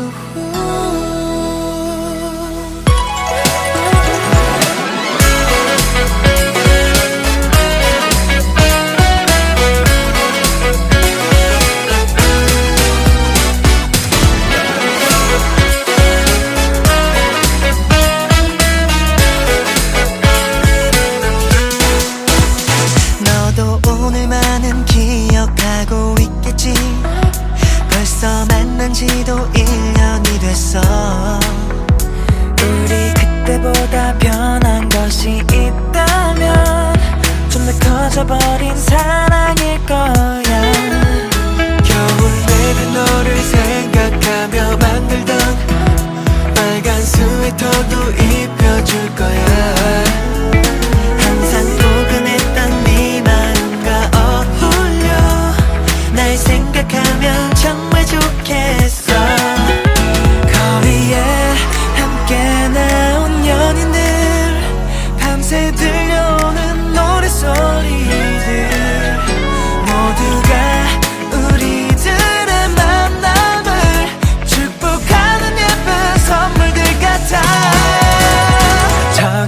呵护。 커져버린 사랑일 거야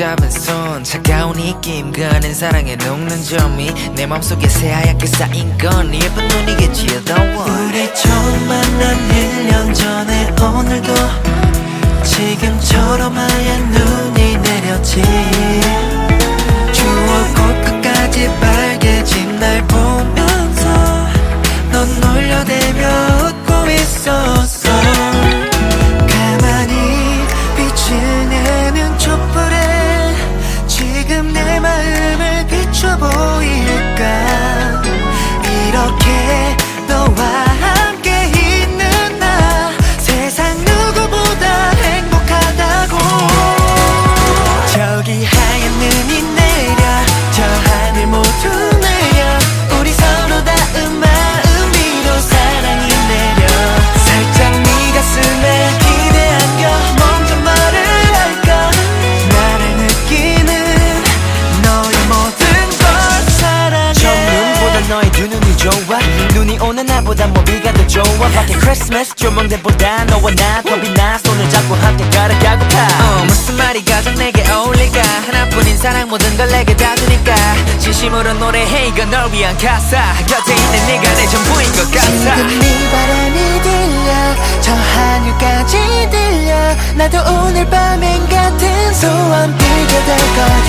잡은 손. 차가운 입김 가는 사랑에 녹는 점이 내 맘속에 새하얗게 쌓인 건 예쁜 눈이겠지 Don't worry. 우리 처음 만난 1년 전에 오늘도 지금처럼 하얀 눈이 내렸지. 추억 곳끝까지 빨개진 날 보면서 넌 놀려대며 오는 날보다 모비가 더 좋아. 밖에 크리스마스 조명들보다 너와 나 더 빛나. 손을 잡고 함께 걸어가고파. 어, 무슨 말이 가장 내게 어울릴까? 하나뿐인 사랑 모든 걸 내게 다 주니까. 진심으로 노래해 이건 널 위한 가사. 곁에 있는 네가 내 전부인 것 같아. 지금 네 바람이 들려 저 하늘까지 들려. 나도 오늘 밤엔 같은 소원 빌게 될 거야